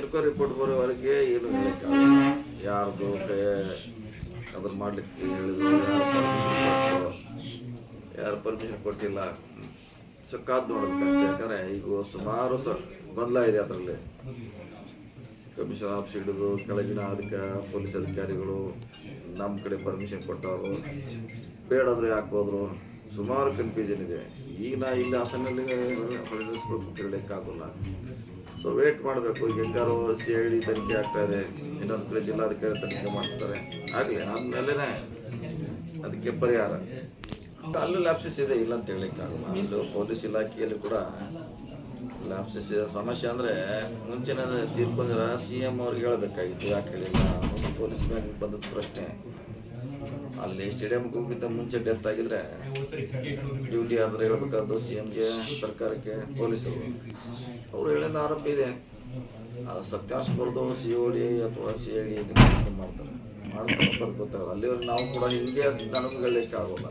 Enquiry report ಬರೋವರೆಗೆ ಏನು ಹೇಳಕ್ಕಾಗಲ್ಲ ಯಾರ್ದು ಕೈ ಅದ್ರ ಮಾಡ್ಲಿಕ್ಕೆ ಹೇಳಿದ್ರು, ಯಾರು ಪರ್ಮಿಷನ್ ಕೊಟ್ಟಿಲ್ಲ. ಸೊ ಕಾದ್ ಯಾಕಂದ್ರೆ ಈಗ ಸುಮಾರು ಸ ಬದಲಾಗಿದೆ ಅದರಲ್ಲಿ. ಕಮಿಷನ್ ಆಫೀಸ್ ಹಿಡಿದು ಕೆಳಗಿನ ಅಧಿಕ ಪೊಲೀಸ್ ಅಧಿಕಾರಿಗಳು ನಮ್ಮ ಕಡೆ ಪರ್ಮಿಷನ್ ಕೊಟ್ಟವರು. ಬೇಡಾದ್ರೆ ಯಾಕೆ ಸುಮಾರು ಕನ್ಫ್ಯೂಷನ್ ಇದೆ. ಈಗ ನಾ ಇಲ್ಲಿ ಹಾಸನಲ್ಲಿ ಹೊರಡಿಸ್ಬೇಕು ತಿರ್ಲಿಕ್ಕಾಗಲ್ಲ ಸೊ ವೇಟ್ ಮಾಡಬೇಕು. ಹೆಂಗಾರು ಸಿ ಐ ಡಿ ತನಿಖೆ ಆಗ್ತಾ ಇದೆ ಇನ್ನೊಂದು ಕಡೆ ಜಿಲ್ಲಾಧಿಕಾರಿ ತನಿಖೆ ಮಾಡ್ತಾರೆ. ಆಗಲಿ ಆದ್ಮೇಲೆ ಅದಕ್ಕೆ ಪರಿಹಾರ. ಅಲ್ಲೂ ಲ್ಯಾಪ್ಸಸ್ ಇದೆ, ಇಲ್ಲ ಅಂತ ಹೇಳಲಿಕ್ಕಾಗಲ್ಲ ಅಲ್ಲೂ ಪೊಲೀಸ್ ಇಲಾಖೆಯಲ್ಲಿ ಕೂಡ ಲ್ಯಾಪ್ಸಸ್ ಇದೆ. ಸಮಸ್ಯೆ ಅಂದರೆ ಮುಂಚಿನ ತೀರ್ಪು ಬಂದ್ರೆ ಸಿ ಎಂ ಅವ್ರಿಗೆ ಹೇಳಬೇಕಾಗಿತ್ತು. ಯಾಕೆ ಹೇಳಿಲ್ಲ? ಪೊಲೀಸ್ ಮ್ಯಾಗ ಬಂದದ್ದು ಪ್ರಶ್ನೆ. ಅಲ್ಲಿ ಸ್ಟೇಡಿಯಂ ಹೋಗಿದ್ದ ಮುಂಚೆ ಡೆತ್ ಆಗಿದ್ರೆ ಡ್ಯೂಟಿ ಆದ್ರೆ ಹೇಳ್ಬೇಕಾದ್ದು ಸಿ ಗೆ ಸರ್ಕಾರಕ್ಕೆ ಪೊಲೀಸರು. ಅವರು ಹೇಳಿದ ಆರೋಪ ಇದೆ. ಅದು ಸತ್ಯಾಂಶ ಬರೆದು ಸಿ ಒ ಡಿ ಅಥವಾ ಸಿ ಐ ಡಿ ಮಾಡ್ತಾರೆ. ಮಾಡ್ತಾರೆ ಗೊತ್ತಾಗಲ್ಲ. ಅಲ್ಲಿವರೆಗೆ ನಾವು ಕೂಡ ಹಿಂಗೆ ನನಗೆ ಆಗೋಲ್ಲ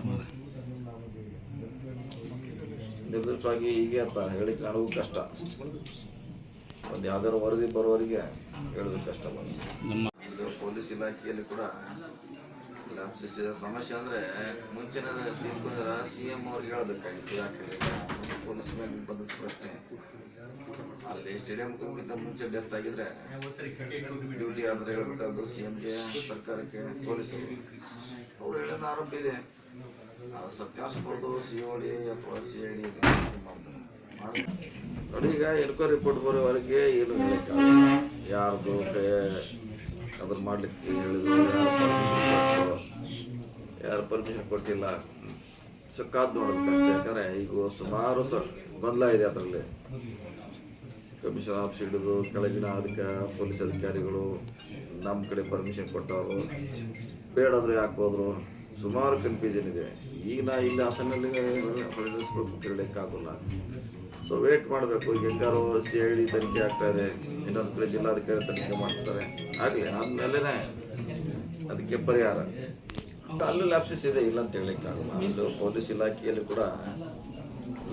ನಿರ್ದಿಷ್ಟವಾಗಿ ಹೀಗೆ ಅಂತ ಹೇಳಿಕ್ಕೆ ನನಗೂ ಕಷ್ಟ. ಒಂದು ಯಾವ್ದಾದ್ರು ವರದಿ ಬರೋರಿಗೆ ಹೇಳೋದು ಕಷ್ಟ ಬಂದು ಈಗ ಪೊಲೀಸ್ ಇಲಾಖೆಯಲ್ಲಿ ಕೂಡ ಇದೆ ಸಮಸ್ಯೆ ಅಂದರೆ ಮುಂಚಿನ ತೀರ್ಪು ಬಂದ್ರೆ ಸಿ ಎಂ ಅವ್ರಿಗೆ ಹೇಳಬೇಕಾಗಿತ್ತು, ಯಾಕೆ ಪೊಲೀಸ್ ಮೇಲೆ ಬಂದದ್ದು ಪ್ರಶ್ನೆ. ಅಲ್ಲಿ ಸ್ಟೇಡಿಯಂ ಹೋಗಿದ್ದ ಮುಂಚೆ ಡೆತ್ ಆಗಿದ್ರೆ ಡ್ಯೂಟಿ ಆದ್ರೆ ಹೇಳ್ಬೇಕಾದ್ರು ಸಿ ಎಮ್ಗೆ ಸರ್ಕಾರಕ್ಕೆ ಪೊಲೀಸರು ಅವ್ರು ಹೇಳಿದ ಆರೋಪ ಇದೆ. ಅದು ಸತ್ಯಾಂಶ ಬರೆದು ಸಿ ಓ ಡಿ ಅಥವಾ ಸಿ ಐ ಡಿ ನೋಡಿ, ಈಗ ಎನ್ಕ್ವೈರಿ ರಿಪೋರ್ಟ್ ಬರೋವರೆಗೆ ಏನು ಯಾರ್ದು ಅದ್ರ ಮಾಡ್ಲಿಕ್ಕೆ ಹೇಳಿದ್ರು ಪರ್ಮಿಷನ್ ಕೊಟ್ಟಿಲ್ಲ. ಸೊ ಕಾದ್ ಯಾಕಂದ್ರೆ ಈಗ ಸುಮಾರು ಸ ಬದಲಾಗಿದೆ ಅದರಲ್ಲಿ. ಕಮಿಷನ್ ಆಫೀಸ್ ಹಿಡಿದು ಕೆಳಗಿನ ಅಧಿಕ, ಪೊಲೀಸ್ ಅಧಿಕಾರಿಗಳು ನಮ್ಮ ಕಡೆ ಪರ್ಮಿಷನ್ ಕೊಟ್ಟವರು. ಬೇಡಾದ್ರು ಯಾಕೆ ಹೋದ್ರು? ಸುಮಾರು ಕನ್ಫ್ಯೂಷನ್ ಇದೆ. ಈಗ ನಾ ಇಲ್ಲಿ ಹಾಸನಲ್ಲಿ ಹೊರಡಿಸ್ಬೇಕು ಆಗೋಲ್ಲ ಸೊ ವೇಟ್ ಮಾಡಬೇಕು. ಈಗ ಹೆಂಗಾರು ಸಿ ಐ ಡಿ ತನಿಖೆ ಆಗ್ತಾ ಇದೆ. ಇನ್ನೊಂದು ಕಡೆ ಜಿಲ್ಲಾಧಿಕಾರಿ ತನಿಖೆ ಮಾಡ್ತಾರೆ ಆಗಲಿ ಆದ್ಮೇಲೆ ಅದಕ್ಕೆ ಪರಿಹಾರ. ಅಲ್ಲೂ ಲ್ಯಾಪ್ಸಸ್ ಇದೆ ಇಲ್ಲ ಅಂತ ಹೇಳಲಿಕ್ಕಾಗಲ್ಲ ಅಲ್ಲೂ ಪೊಲೀಸ್ ಇಲಾಖೆಯಲ್ಲಿ ಕೂಡ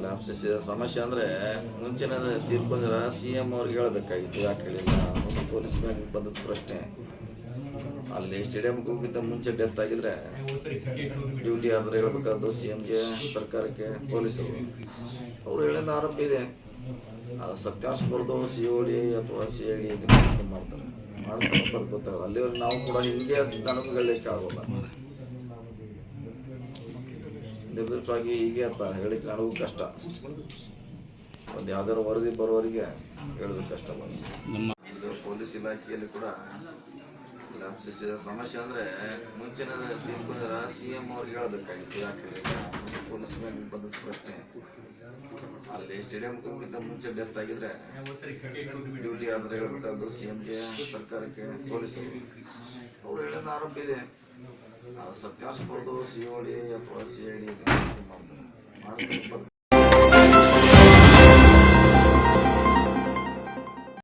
ಲ್ಯಾಪ್ಸಸ್ ಇದೆ. ಸಮಸ್ಯೆ ಅಂದರೆ ಮುಂಚಿನ ತೀರ್ಪು ಅಂದ್ರೆ ಸಿ ಎಂ ಅವ್ರಿಗೆ ಹೇಳಬೇಕಾಗಿತ್ತು. ಯಾಕೆ ಹೇಳಿಲ್ಲ? ಒಂದು ಪೊಲೀಸ್ ಬ್ಯಾಂಕ್ ಬಂದದ್ದು ಪ್ರಶ್ನೆ. ಅಲ್ಲಿ ಸ್ಟೇಡಿಯಂಗೆ ಹೋಗಿದ್ದ ಮುಂಚೆ ಡೆತ್ ಆಗಿದ್ರೆ ಡ್ಯೂಟಿ ಆದ್ರೆ ಹೇಳ್ಬೇಕಾದ್ದು ಸಿ ಎಮ್ಗೆ ಸರ್ಕಾರಕ್ಕೆ ಪೊಲೀಸರು. ಅವರು ಹೇಳಿದ ಆರೋಪ ಇದೆ. ಅದು ಸತ್ಯಾಂಶ ಬರೆದು ಸಿ ಓ ಡಿ ಅಥವಾ ಸಿ ಐ ಡಿ ಮಾಡ್ತಾರೆ. ಮಾಡ್ತಾರೆ ಗೊತ್ತಾಗಲ್ಲ. ಅಲ್ಲಿವರೆಗೆ ನಾವು ಕೂಡ ಹಿಂಗೆ ನನಗೆ ಹೇಳಲಿಕ್ಕೆ ಆಗೋಲ್ಲ. ನಿರ್ದಿಷ್ಟವಾಗಿ ಹೀಗೆ ಅಂತ ಹೇಳಿಕ್ಕೆ ನನಗೂ ಕಷ್ಟ. ಒಂದು ಯಾವ್ದಾರು ವರದಿ ಬರೋರಿಗೆ ಹೇಳೋದು ಕಷ್ಟ ಇದು ಪೊಲೀಸ್ ಇಲಾಖೆಯಲ್ಲಿ ಕೂಡ ಸಮಸ್ಯೆ ಅಂದರೆ ಮುಂಚಿನ ತೀರ್ಪು ಬಂದ್ರೆ ಸಿ ಎಂ ಅವ್ರಿಗೆ ಹೇಳಬೇಕಾಗಿತ್ತು. ಯಾಕೆ ಪೊಲೀಸ್ ಮೇಲೆ ಬಂದ ಪ್ರಶ್ನೆ. ಅಲ್ಲಿ ಸ್ಟೇಡಿಯಂ ಹೋಗಿಂತ ಮುಂಚೆ ಡೆತ್ ಆಗಿದ್ರೆ ಡ್ಯೂಟಿ ಆದ್ರೆ ಹೇಳ್ಬೇಕಾದ್ದು ಸಿ ಎಮ್ಗೆ ಸರ್ಕಾರಕ್ಕೆ ಪೊಲೀಸರು ಅವ್ರು. ಹೇಳಿದ ಆರೋಪ ಇದೆ. ಬರೆದು ಸಿ ಓ ಡಿ ಅಥವಾ ಸಿ ಐ ಡಿ ಮಾಡ್ತಾರೆ.